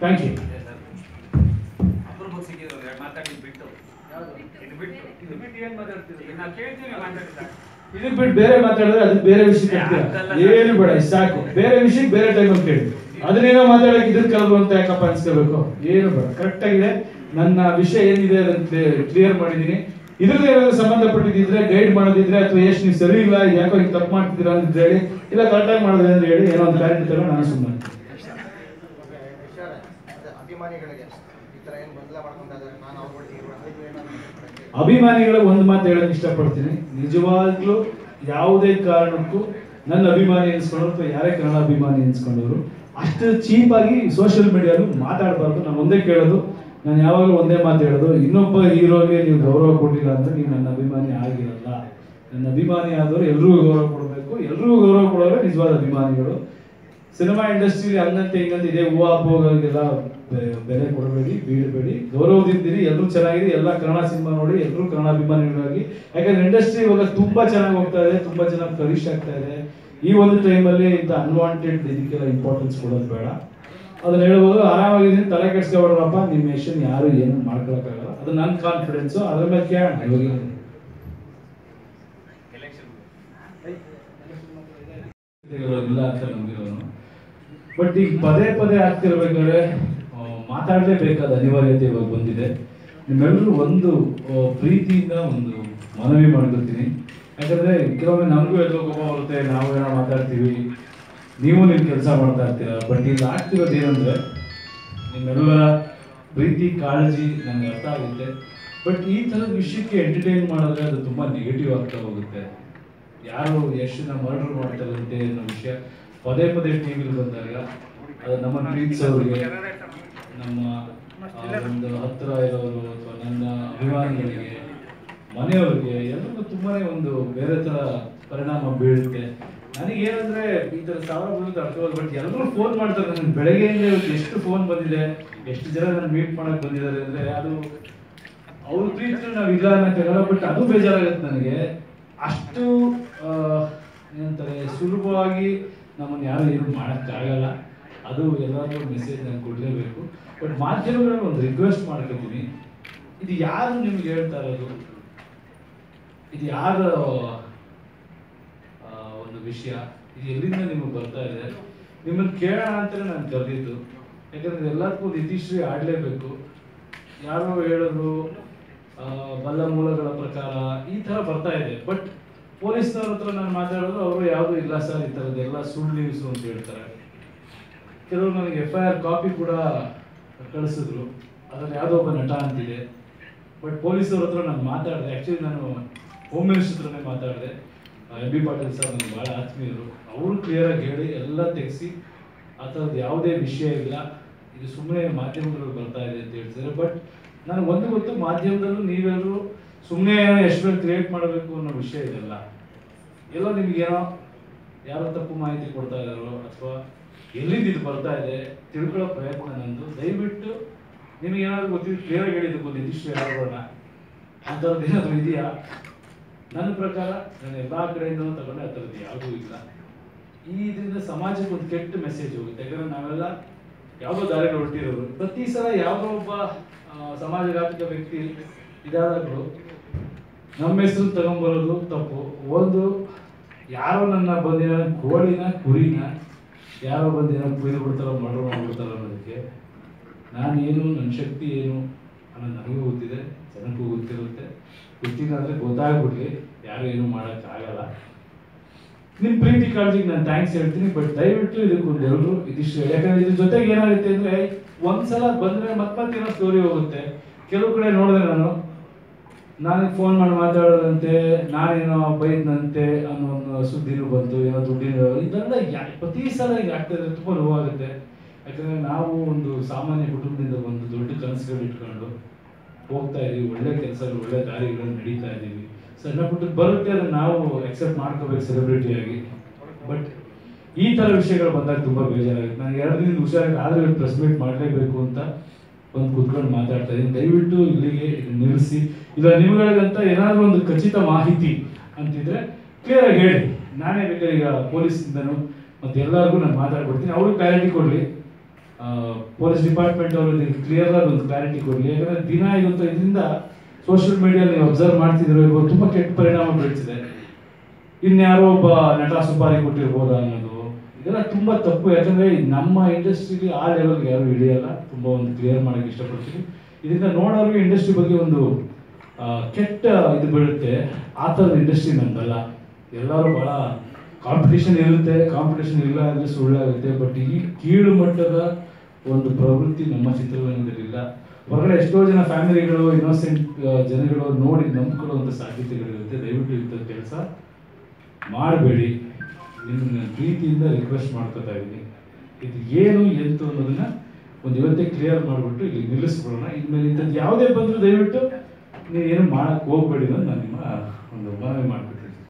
Thank you ಇದಕ್ಕೆ ಬಿಟ್ಟು ಬೇರೆ ಮಾತಾಡಿದ್ರೆ ಅದಕ್ಕೆ ಬೇರೆ ವಿಷಯಕ್ಕೆ. ಏನು ಬೇಡ ಸಾಕು. ಬೇರೆ ವಿಷಯಕ್ಕೆ ಬೇರೆ ಟೈಮಲ್ಲಿ ಕೇಳಿ. ಅದನ್ನೇನೋ ಮಾತಾಡಕ್ಕೆ ಇದ್ರ ಕಲ್ಲು ಅಂತ ಯಾಕಪ್ಪ ಅನ್ಸ್ಕೋಬೇಕು ಏನು ಬೇಡ. ಕರೆಕ್ಟ್ ಆಗಿದೆ. ನನ್ನ ವಿಷಯ ಏನಿದೆ ಅಂತ ಕ್ಲಿಯರ್ ಮಾಡಿದೀನಿ ಇದ್ರದ್ದು ಏನಾದ್ರು ಸಂಬಂಧಪಟ್ಟಿದ್ರೆ ಗೈಡ್ ಮಾಡೋದಿದ್ರೆ, ಅಥವಾ ಎಷ್ಟು ನೀವು ಸರಿ ಇಲ್ಲ ಯಾಕೋ ಹಿಂಗೆ ತಪ್ಪು ಮಾಡ್ತಿದ್ದೀರಾ ಅಂತ ಹೇಳಿ, ಇಲ್ಲ ಕರೆಕ್ಟಾಗಿ ಮಾಡಿದ್ರೆ ಅಂತ ಹೇಳಿ ಏನೋ ಒಂದು ತಗೊಂಡು ನಾನು ಸುಮ್ಮನೆ ಅಭಿಮಾನಿಗಳಿಗೆ ಒಂದು ಮಾತು ಹೇಳಕ್ ಇಷ್ಟಪಡ್ತೀನಿ. ನಿಜವಾಗ್ಲೂ ಯಾವುದೇ ಕಾರಣಕ್ಕೂ ನನ್ನ ಅಭಿಮಾನಿ ಎನ್ಸ್ಕೊಂಡ್ರು ಅಥವಾ ಯಾರೇ ಕನ್ನಡ ಅಭಿಮಾನಿ ಎನ್ಸ್ಕೊಂಡವರು, ಅಷ್ಟು ಚೀಪ್ ಆಗಿ ಸೋಷಿಯಲ್ ಮೀಡಿಯಾಲು ಮಾತಾಡಬಾರ್ದು. ನಾನು ಒಂದೇ ಕೇಳೋದು, ನಾನು ಯಾವಾಗಲೂ ಒಂದೇ ಮಾತು ಹೇಳೋದು, ಇನ್ನೊಬ್ಬ ಹೀರೋಗೆ ನೀವು ಗೌರವ ಕೊಟ್ಟಿಲ್ಲ ಅಂತ ನೀವು ನನ್ನ ಅಭಿಮಾನಿ ಆಗಿರಲ್ಲ. ನನ್ನ ಅಭಿಮಾನಿ ಆದವರು ಎಲ್ರಿಗೂ ಗೌರವ ಕೊಡಬೇಕು. ಎಲ್ರಿಗೂ ಗೌರವ ಕೊಡೋರೆ ನಿಜವಾದ ಅಭಿಮಾನಿಗಳು. ಸಿನಿಮಾ ಇಂಡಸ್ಟ್ರಿಲಿ ಹಂಗಂತೆ ಹಿಂಗಂತೆ ಇದೆ ಹೂವು ಹಬ್ಬಗಳಿಗೆಲ್ಲ ಬೆಲೆ ಕೊಡಬೇಡಿ ಬೀಳಬೇಡಿ. ಗೌರವದಿಂದಿರಿ ಎಲ್ಲರೂ ಚೆನ್ನಾಗಿದೆ ಎಲ್ಲ ಕನ್ನಡ ಸಿನಿಮಾ ನೋಡಿ ಎಲ್ಲರೂ ಕನ್ನಡ ಅಭಿಮಾನಿಗಳಾಗಿ ಯಾಕಂದ್ರೆ ಇಂಡಸ್ಟ್ರಿ ಇವಾಗ ತುಂಬಾ ಚೆನ್ನಾಗಿ ಹೋಗ್ತಾ ಇದೆ ತುಂಬಾ ಚೆನ್ನಾಗಿ ಫ್ಲರಿಶ್ ಆಗ್ತಾ ಇದೆ. ಈ ಒಂದು ಟೈಮಲ್ಲಿ ಇಂಥ ಅನ್ವಾಂಟೆಡ್ ಇದಕ್ಕೆಲ್ಲ ಇಂಪಾರ್ಟೆನ್ಸ್ ಕೊಡೋದು ಬೇಡ. ಅದನ್ನ ಹೇಳ್ಬೋದು ಆರಾಮಾಗಿದ್ದೀನಿ ತಲೆ ಕೆಡ್ಸ್ಕೊಬೇಡ್ರಪ್ಪ ನಿಮ್ಮ ಮಿಷನ್ ಯಾರು ಏನು ಮಾಡ್ಕೊಳಕ್ಕಾಗಲ್ಲ. ಅದು ನನ್ನ ಕಾನ್ಫಿಡೆನ್ಸು ಅದ್ರ ಮೇಲೆ ಕೇಳೋಣ ಇವಾಗ ಇಲ್ಲ ಅಂತ ನಂಬಿರೋನು. ಬಟ್ ಈಗ ಪದೇ ಪದೇ ಆಗ್ತಿರ್ಬೇಕಾದ್ರೆ ಮಾತಾಡಲೇಬೇಕಾದ ಅನಿವಾರ್ಯತೆ ಇವಾಗ ಬಂದಿದೆ. ನಿಮ್ಮೆಲ್ಲರೂ ಒಂದು ಪ್ರೀತಿಯಿಂದ ಒಂದು ಮನವಿ ಮಾಡ್ಕೊಳ್ತೀನಿ. ಯಾಕಂದರೆ ಕೆಲವೊಮ್ಮೆ ನಮಗೂ ಎಲ್ಲೋ ಕೋಪ ಬರುತ್ತೆ, ನಾವು ಏನೋ ಮಾತಾಡ್ತೀವಿ, ನೀವು ನಿಮ್ಮ ಕೆಲಸ ಮಾಡ್ತಾ ಇರ್ತೀರ. ಬಟ್ ಇಲ್ಲಿ ಆಗ್ತಿರೋದು ಏನಂದ್ರೆ, ನಿಮ್ಮೆಲ್ಲರ ಪ್ರೀತಿ, ಕಾಳಜಿ ನನಗೆ ಅರ್ಥ ಆಗುತ್ತೆ. ಬಟ್ ಈ ಥರದ ವಿಷಯಕ್ಕೆ ಎಂಟರ್ಟೈನ್ ಮಾಡಿದ್ರೆ ಅದು ತುಂಬಾ ನೆಗೆಟಿವ್ ಆಗ್ತಾ ಹೋಗುತ್ತೆ. ಯಾರು ಯಶನ ಮರ್ಡರ್ ಮಾಡ್ತಾರಂತೆ ಅನ್ನೋ ವಿಷಯ. ಪದೇ ಪದೇ ಟಿವಿಲಿ ಬಂದಾಗ, ಅದು ನಮ್ಮ ಪ್ರೀತಿಸೋರಿಗೆ ನಮ್ಮ ಒಂದು ಹತ್ತಿರ ಇರೋರು ಅಥವಾ ನನ್ನ ಅಭಿಮಾನಿಗಳಿಗೆ, ಮನೆಯವ್ರಿಗೆ ಎಲ್ಲರೂ ತುಂಬಾ ಒಂದು ಬೇರೆ ತರ ಪರಿಣಾಮ ಬೀಳುತ್ತೆ ನನಗೇನಂದ್ರೆ ಈ ತರ ಸಾವಿರ ಬಂದಿದ್ದು ಅರ್ಥವಾದ ಬಟ್ ಎಲ್ಲರೂ ಫೋನ್ ಮಾಡ್ತಾರೆ. ನನಗೆ ಬೆಳಗ್ಗೆಯಿಂದ ಎಷ್ಟು ಫೋನ್ ಬಂದಿದೆ, ಎಷ್ಟು ಜನ ನನ್ನ ಮೀಟ್ ಮಾಡಕ್ ಬಂದಿದ್ದಾರೆ ಅಂದ್ರೆ, ಅದು ಅವ್ರ ಪ್ರೀತಿ ನಾವು ಇಲ್ಲ ಅನ್ನೋಕ್ಕಾಗಲ್ಲ ಬಟ್ ಅದು ಬೇಜಾರಾಗುತ್ತೆ ನನಗೆ. ಅಷ್ಟು ಏನಂತಾರೆ, ಸುಲಭವಾಗಿ ನಮ್ಮನ್ನು ಯಾರು ಏನು ಮಾಡೋಕ್ಕಾಗಲ್ಲ ಅದು ಎಲ್ಲರಿಗೂ ಮೆಸೇಜ್ ನಾನು ಕೊಡಲೇಬೇಕು. ಬಟ್ ಮಾಧ್ಯಮಗಳಲ್ಲಿ ಒಂದು ರಿಕ್ವೆಸ್ಟ್ ಮಾಡ್ಕೊತೀನಿ. ಇದು ಯಾರು ನಿಮ್ಗೆ ಹೇಳ್ತಾ ಇರೋದು? ಇದು ಯಾರ ಒಂದು ವಿಷಯ? ಇದು ಎಲ್ಲಿಂದ ನಿಮಗೆ ಬರ್ತಾ ಇದೆ? ನಿಮ್ಮನ್ನು ಕೇಳೋಣ ಅಂತಲೇ ನಾನು ಕರೆದಿದ್ದು. ಯಾಕಂದ್ರೆ ಎಲ್ಲದಕ್ಕೂ ಒಂದು ಆಡಲೇಬೇಕು. ಯಾರೋ ಹೇಳೋದು ಬಲ್ಲ ಮೂಲಗಳ ಪ್ರಕಾರ ಈ ಥರ ಬರ್ತಾ ಇದೆ. ಬಟ್ ಪೊಲೀಸ್ನವ್ರ ಹತ್ರ ನಾನು ಮಾತಾಡಿದ್ರು ಅವರು ಯಾವುದು ಇಲ್ಲ ಸರ್ ಈ ಥರದ್ದೆಲ್ಲ ಸುಳ್ಳು ನ್ಯೂಸು ಅಂತ ಹೇಳ್ತಾರೆ. ಕೆಲವರು ನನಗೆ ಎಫ್ ಐ ಆರ್ ಕಾಪಿ ಕೂಡ ಕಳಿಸಿದ್ರು. ಅದರಲ್ಲಿ ಯಾವುದೋ ಒಬ್ಬ ನಟ ಅಂತಿದೆ. ಬಟ್ ಪೊಲೀಸವ್ರ ಹತ್ರ ನಾನು ಮಾತಾಡಿದೆ. ಆ್ಯಕ್ಚುಲಿ ನಾನು ಹೋಮ್ ಮಿನಿಸ್ಟರ್ ಹತ್ರನೇ ಮಾತಾಡಿದೆ. ಎಂ ಬಿ ಪಾಟೀಲ್ ಸರ್ ನನಗೆ ಭಾಳ ಆತ್ಮೀಯರು. ಅವರು ಕ್ಲಿಯರಾಗಿ ಹೇಳಿ ಎಲ್ಲ ತೆಗೆಸಿ ಆ ಥರದ್ದು ಯಾವುದೇ ವಿಷಯ ಇಲ್ಲ. ಇದು ಸುಮ್ಮನೆ ಮಾಧ್ಯಮಗಳು ಬರ್ತಾ ಇದೆ ಅಂತ ಹೇಳ್ತಾರೆ ಬಟ್ ನನಗೆ ಒಂದು ಗೊತ್ತು, ಮಾಧ್ಯಮದಲ್ಲೂ ನೀವೆಲ್ಲರೂ ಸುಮ್ಮನೆ ಏನೋ ಎಷ್ಟು ಕ್ರಿಯೇಟ್ ಮಾಡಬೇಕು ಅನ್ನೋ ವಿಷಯ ಇದೆಲ್ಲ. ಎಲ್ಲೋ ನಿಮಗೇನೋ ಯಾರೋ ತಪ್ಪು ಮಾಹಿತಿ ಕೊಡ್ತಾ ಇದ್ದಾರೋ ಅಥವಾ ಎಲ್ಲಿಂದ ಇದು ಬರ್ತಾ ಇದೆ ತಿಳ್ಕೊಳ್ಳೋ ಪ್ರಯತ್ನ ನಂದು. ದಯವಿಟ್ಟು ನಿಮಗೆ ಏನಾದ್ರು ಗೊತ್ತಿದ್ದು ಕ್ಲಿಯರ್ ಹೇಳಿದ್ದು ಒಂದು ಇದಿಷ್ಟು ಹೇಳ್ಬೋಣ ಅಂಥದ್ದು ಏನಾದರೂ ಇದೆಯಾ? ನನ್ನ ಪ್ರಕಾರ ನಾನು ಎಲ್ಲ ಕಡೆಯಿಂದ ತಗೊಂಡೆ ಆ ಯಾವುದೂ ಇಲ್ಲ. ಈ ಇದರಿಂದ ಸಮಾಜಕ್ಕೆ ಒಂದು ಕೆಟ್ಟ ಮೆಸೇಜ್ ಹೋಗುತ್ತೆ. ಯಾಕಂದ್ರೆ ನಾವೆಲ್ಲ ಯಾವುದೋ ದಾರಿ ಹೊರಟಿರೋರು. ಪ್ರತಿ ಸಲ ಯಾವುದೋ ಒಬ್ಬ ಸಮಾಜಘಾತಕ ವ್ಯಕ್ತಿ ಇದಾದಾಗಲೂ ನಮ್ಮ ಹೆಸರು ತಗೊಂಬರೋದು ತಪ್ಪು. ಒಂದು, ಯಾರೋ ನನ್ನ ಬಂದಿರೋ ಕೋಳಿನ, ಕುರಿನ ಯಾರೋ ಬಂದಿನ ಕುಯ್ದು ಬಿಡ್ತಾರೋ ಮರ್ಡರ್ ಮಾಡ್ಬಿಡ್ತಾರೋ ಅನ್ನೋದಕ್ಕೆ ನಾನು ಏನು ನನ್ನ ಶಕ್ತಿ ಏನು ಅನ್ನೋದು ನನಗೂ ಗೊತ್ತಿದೆ, ಜನಕ್ಕೂ ಗೊತ್ತಿರುತ್ತೆ. ಗೊತ್ತಿಲ್ಲ ಅಂದರೆ ಗೊತ್ತಾಗ್ಬಿಡ್ಲಿ, ಯಾರು ಏನು ಮಾಡೋಕ್ಕಾಗಲ್ಲ. ನಿಮ್ಮ ಪ್ರೀತಿ ಕಾಳಜಿಗೆ ನಾನು ಥ್ಯಾಂಕ್ಸ್ ಹೇಳ್ತೀನಿ ಬಟ್ ದಯವಿಟ್ಟು ಇದಕ್ಕೊಂದು ಎಲ್ಲರೂ ಇದಿಷ್ಟು ಯಾಕಂದ್ರೆ ಇದ್ರ ಜೊತೆಗೆ ಏನಾಗುತ್ತೆ ಅಂದ್ರೆ, ಒಂದ್ಸಲ ಬಂದ್ರೆ ಮತ್ತೆ ಏನೋ ಸ್ಟೋರಿ ಹೋಗುತ್ತೆ. ಕೆಲವು ಕಡೆ ನೋಡಿದೆ ನಾನು ನನಗೆ ಫೋನ್ ಮಾಡಿ ಮಾತಾಡೋದಂತೆ, ನಾನೇನೋ ಬೈದ್ನಂತೆ ಅನ್ನೋ ಒಂದು ಸುದ್ದಿನೂ ಬಂತು, ಏನೋ ದುಡ್ಡಿನ ಇದೆಲ್ಲ ಪ್ರತಿ ಸಲ ಆಗ್ತದೆ ತುಂಬ ನೋವಾಗುತ್ತೆ ಯಾಕಂದ್ರೆ ನಾವು ಒಂದು ಸಾಮಾನ್ಯ ಕುಟುಂಬದಿಂದ ಒಂದು ದೊಡ್ಡ ಕನಸುಗಳು ಇಟ್ಕೊಂಡು ಹೋಗ್ತಾ ಇದೀವಿ ಒಳ್ಳೆ ಕೆಲಸ ಒಳ್ಳೆ ದಾರಿಗಳು ನಡೀತಾ ಇದ್ದೀವಿ. ಸಣ್ಣ ಪುಟ್ಟ ಬರುತ್ತೆ ಅದನ್ನ ನಾವು ಎಕ್ಸೆಪ್ಟ್ ಮಾಡ್ಕೋಬೇಕು ಸೆಲೆಬ್ರಿಟಿ ಆಗಿ. ಬಟ್ ಈ ತರ ವಿಷಯಗಳು ಬಂದಾಗ ತುಂಬಾ ಬೇಜಾರಾಗುತ್ತೆ. ನಾನು ಎರಡು ದಿನದ ಹುಷಾರಾಗಿ ಆದ್ರೆ ಪ್ರೆಸ್ ಮೀಟ್ ಮಾಡಲೇಬೇಕು ಅಂತ ಒಂದು ಕುತ್ಕೊಂಡು ಮಾತಾಡ್ತಾ ಇದ್ದೀನಿ. ದಯವಿಟ್ಟು ಇಲ್ಲಿಗೆ ನಿಲ್ಲಿಸಿ. ಇಲ್ಲ ನಿಮ್ಗಳಿಗಂತ ಏನಾದರೂ ಒಂದು ಖಚಿತ ಮಾಹಿತಿ ಅಂತಿದ್ರೆ ಕ್ಲಿಯರ್ ಆಗಿ ಹೇಳಿ. ನಾನೇ ಬೇಕಾದ್ರೆ ಈಗ ಪೊಲೀಸಿಂದನು ಮತ್ತೆ ಎಲ್ಲರಿಗೂ ನಾನು ಮಾತಾಡ್ಕೊಡ್ತೀನಿ. ಅವ್ರಿಗೆ ಕ್ಲಾರಿಟಿ ಕೊಡಲಿ. ಪೊಲೀಸ್ ಡಿಪಾರ್ಟ್ಮೆಂಟ್ ಅವರು ಕ್ಲಿಯರ್ ಆಗಿ ಒಂದು ಕ್ಲಾರಿಟಿ ಕೊಡಲಿ. ಯಾಕಂದ್ರೆ ದಿನ ಇವತ್ತು ಇದರಿಂದ ಸೋಷಿಯಲ್ ಮೀಡಿಯಾದಲ್ಲಿ ನೀವು ಅಬ್ಸರ್ವ್ ಮಾಡ್ತಿದ್ರು ಇವಾಗ ತುಂಬ ಕೆಟ್ಟ ಪರಿಣಾಮ ಬೀಳ್ತಿದೆ. ಇನ್ಯಾರೋ ಒಬ್ಬ ನಟ ಸುಪಾರಿ ಕೊಟ್ಟಿರ್ಬೋದ ಅನ್ನೋದು. ಇದೆಲ್ಲ ತುಂಬ ತಪ್ಪು. ಯಾಕಂದ್ರೆ ನಮ್ಮ ಇಂಡಸ್ಟ್ರಿಲಿ ಆ ಲೆವೆಲ್ಗೆ ಯಾರು ಇಳಿಯಲ್ಲ ತುಂಬ ಒಂದು ಕ್ಲಿಯರ್ ಮಾಡೋಕ್ಕೆ ಇಷ್ಟಪಡ್ತೀನಿ. ಇದರಿಂದ ನೋಡೋರಿಗೆ ಇಂಡಸ್ಟ್ರಿ ಬಗ್ಗೆ ಒಂದು ಕೆಟ್ಟ ಇದು ಬೀಳುತ್ತೆ. ಆ ಥರದ ಇಂಡಸ್ಟ್ರಿ ನಮ್ದಲ್ಲ ಎಲ್ಲರೂ ಭಾಳ ಕಾಂಪಿಟೇಷನ್ ಇರುತ್ತೆ. ಕಾಂಪಿಟೇಷನ್ ಇಲ್ಲ ಅಂದರೆ ಸುಳ್ಳಾಗುತ್ತೆ. ಬಟ್ ಈ ಕೀಳು ಮಟ್ಟದ ಒಂದು ಪ್ರವೃತ್ತಿ ನಮ್ಮ ಚಿತ್ರರಂಗದಲ್ಲಿಲ್ಲ. ಹೊರಗಡೆ ಎಷ್ಟೋ ಜನ ಫ್ಯಾಮಿಲಿಗಳು ಇನ್ನೋಸೆಂಟ್ ಜನಗಳು ನೋಡಿ ನಂಬ್ಕೊಳ್ಳುವಂಥ ಸಾಧ್ಯತೆಗಳಿರುತ್ತೆ. ದಯವಿಟ್ಟು ಇಂಥ ಕೆಲಸ ಮಾಡಬೇಡಿ. ನಿಮ್ಮನ್ನ ಪ್ರೀತಿಯಿಂದ ರಿಕ್ವೆಸ್ಟ್ ಮಾಡ್ಕೋತಾ ಇದ್ದೀನಿ. ಇದು ಏನು, ಎಂತು ಅನ್ನೋದನ್ನ ಒಂದು ಇವತ್ತೇ ಕ್ಲಿಯರ್ ಮಾಡಿಬಿಟ್ಟು ಇಲ್ಲಿ ನಿಲ್ಲಿಸ್ಬಿಡೋಣ ಇನ್ಮೇಲೆ ಇಂಥದ್ದು ಯಾವುದೇ ಬಂದರೂ ದಯವಿಟ್ಟು ನೀವು ಏನು ಮಾಡಕ್ಕೆ ಹೋಗ್ಬೇಡಿ ಅಂತ ನಾನು ನಿಮ್ಮ ಒಂದು ಮನವಿ ಮಾಡ್ಬಿಟ್ಟು